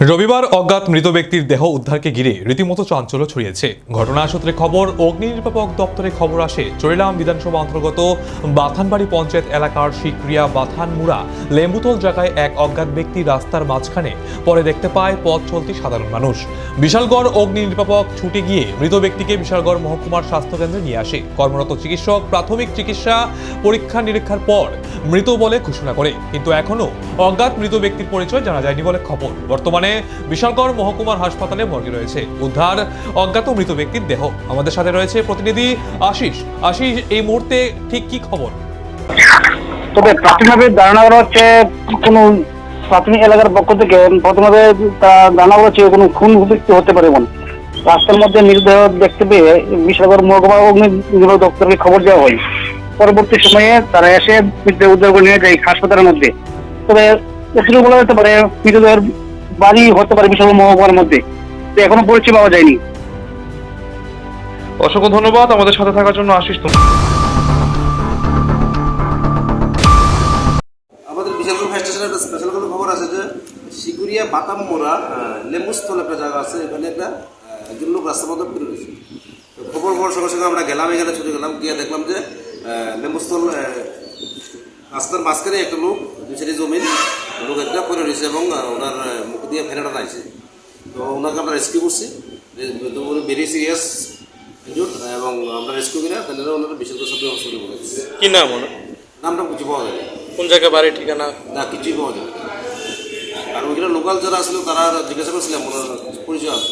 রবিবার অজ্ঞাত মৃত ব্যক্তির দেহ উদ্ধারকে ঘিরে রীতিমতো চাঞ্চল্য ছড়িয়েছে। ঘটনা সূত্রে খবর, অগ্নি নির্বাপক দপ্তরে খবর আসে, চরিলাম বিধানসভা অন্তর্গত বাথানবাড়ি পঞ্চায়েত এলাকার শিক্রিয়া বাথানমুড়া লেম্বুতল জায়গায় এক অজ্ঞাত ব্যক্তি রাস্তার মাঝখানে পরে দেখতে পায় পথ চলতি সাধারণ মানুষ। বিশালগড় অগ্নি নির্বাপক ছুটে গিয়ে মৃত ব্যক্তিকে বিশালগড় মহকুমার স্বাস্থ্যকেন্দ্রে নিয়ে আসে। কর্মরত চিকিৎসক প্রাথমিক চিকিৎসা, পরীক্ষা নিরীক্ষার পর মৃত বলে ঘোষণা করে। কিন্তু এখনও অজ্ঞাত মৃত ব্যক্তির পরিচয় জানা যায়নি বলে খবর। বর্তমানে বিশালগড় মহকুমার হাসপাতালে মর্গে রয়েছে। উদ্ধার অজ্ঞাত মৃত ব্যক্তির দেহ। আমাদের সাথে রয়েছে প্রতিনিধি আশিস। আশিস, এই মুহূর্তে ঠিক কি খবর? তবে প্রাথমিকভাবে ধারণা করা হচ্ছে কোনো প্রাথমিক এলাকার পক্ষ থেকে প্রথমভাবে তা ধারণা করা হচ্ছে কোনো খুন ব্যক্তি হতে পারে এমন। রাস্তার মধ্যে মৃতদেহ দেখতে পেয়ে বিশালগড় মহকুমা অগ্নি নির্বাহী দপ্তরকে খবর দেওয়া হয়। পরবর্তী সময়ে তারা এসে মৃতদেহ উদ্ধার করে নিয়ে যায় হাসপাতালের মধ্যে। তবে এটুকু বলা যেতে পারে মৃতদেহের বাড়ি হতে পারে বিশাল মহকুমার মধ্যে। তো এখনও পরিচয় পাওয়া যায়নি। অসংখ্য ধন্যবাদ আমাদের সাথে থাকার জন্য আশিস তুমি আমাদের বিশালপুর ফায়ার স্টেশনে একটা স্পেশাল কোনো খবর আছে যে শিকুরিয়া বাতাম মোড়া লেম্বুস্থল একটা জায়গা আছে এখানে একটা একজন লোক রাস্তার মধ্যে পড়ে রয়েছে খবর পাওয়ার সঙ্গে সঙ্গে আমরা গেলাম এখানে ছুটে গেলাম গিয়ে দেখলাম যে আহ, লেম্বুস্থল আহ, রাস্তার মাঝখানে একটা লোক দুই জমিন লোক একটা করে রয়েছে এবং ওনার মুখ দিয়ে ফেরাটা নাইছে তো ওনাকে আমরা রেস্কিউ করছি। তো উনি ভেরি সিরিয়াস এবং আমরা রেস্কিউ করি তাহলে ওনার বিশেষ সব করে বলেছি কি নাম ওনার? নামটা কিছু পাওয়া যায় কোন জায়গায় বাড়ি ঠিকানা? না কিছুই পাওয়া যায়। আর ওইখানে লোকাল যারা আসলে তারা জিজ্ঞাসা করছিলাম ওনার পরিচয় আছে।